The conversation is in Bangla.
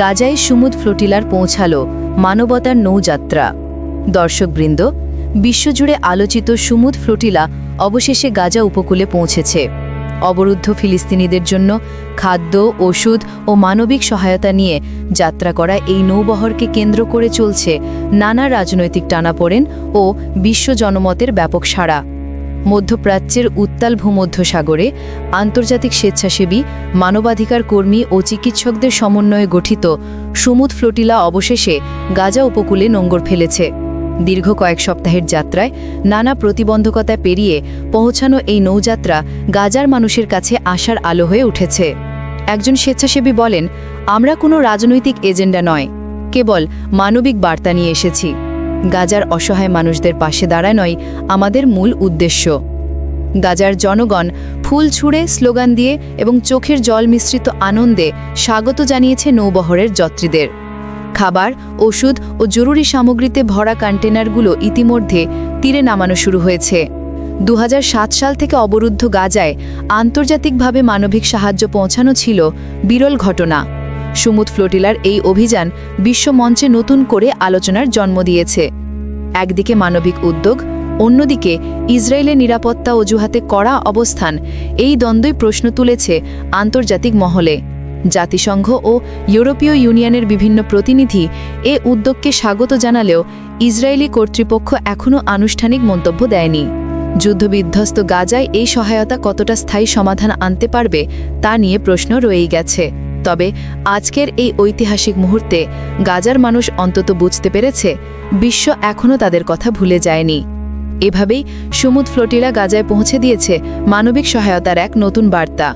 গাজায় সুমুদ ফ্লোটিলার পৌঁছালো মানবতার নৌযাত্রা। দর্শকবৃন্দ, বিশ্বজুড়ে আলোচিত সুমুদ ফ্লোটিলা অবশেষে গাজা উপকূলে পৌঁছেছে। অবরুদ্ধ ফিলিস্তিনিদের জন্য খাদ্য, ওষুধ ও মানবিক সহায়তা নিয়ে যাত্রা করা এই নৌবহরকে কেন্দ্র করে চলছে নানা রাজনৈতিক টানাপোড়েন ও বিশ্ব জনমতের ব্যাপক সাড়া। মধ্যপ্রাচ্যের উত্তাল ভূমধ্যসাগরে আন্তর্জাতিক স্বেচ্ছাসেবী, মানবাধিকার কর্মী ও চিকিৎসকদের সমন্বয়ে গঠিত সুমুদ ফ্লোটিলা অবশেষে গাজা উপকূলে নোঙ্গর ফেলেছে। দীর্ঘ কয়েক সপ্তাহের যাত্রায় নানা প্রতিবন্ধকতা পেরিয়ে পৌঁছানো এই নৌযাত্রা গাজার মানুষের কাছে আশার আলো হয়ে উঠেছে। একজন স্বেচ্ছাসেবী বলেন, আমরা কোনো রাজনৈতিক এজেন্ডা নয়, কেবল মানবিক বার্তা নিয়ে এসেছি। গাজার অসহায় মানুষদের পাশে দাঁড়ায় নয় আমাদের মূল উদ্দেশ্য। গাজার জনগণ ফুল ছুঁড়ে স্লোগান দিয়ে এবং চোখের জল মিশ্রিত আনন্দে স্বাগত জানিয়েছে নৌবহরের যাত্রীদের। খাবার, ওষুধ ও জরুরি সামগ্রীতে ভরা কন্টেনারগুলো ইতিমধ্যে তীরে নামানো শুরু হয়েছে। দু হাজার সাত সাল থেকে অবরুদ্ধ গাজায় আন্তর্জাতিকভাবে মানবিক সাহায্য পৌঁছানো ছিল বিরল ঘটনা। সুমুদ ফ্লোটিলার এই অভিযান বিশ্বমঞ্চে নতুন করে আলোচনার জন্ম দিয়েছে। একদিকে মানবিক উদ্যোগ, অন্যদিকে ইসরায়েলের নিরাপত্তা অজুহাতে কড়া অবস্থান, এই দ্বন্দ্বই প্রশ্ন তুলেছে আন্তর্জাতিক মহলে। জাতিসংঘ ও ইউরোপীয় ইউনিয়নের বিভিন্ন প্রতিনিধি এ উদ্যোগকে স্বাগত জানালেও ইসরায়েলি কর্তৃপক্ষ এখনও আনুষ্ঠানিক মন্তব্য দেয়নি। যুদ্ধবিধ্বস্ত গাজায় এই সহায়তা কতটা স্থায়ী সমাধান আনতে পারবে তা নিয়ে প্রশ্ন রয়েই গেছে। তবে আজকের এই ঐতিহাসিক মুহূর্তে গাজার মানুষ অন্তত বুঝতে পেরেছে, বিশ্ব এখনও তাদের কথা ভুলে যায়নি। এভাবেই সুমুদ ফ্লোটিলা গাজায় পৌঁছে দিয়েছে মানবিক সহায়তার এক নতুন বার্তা।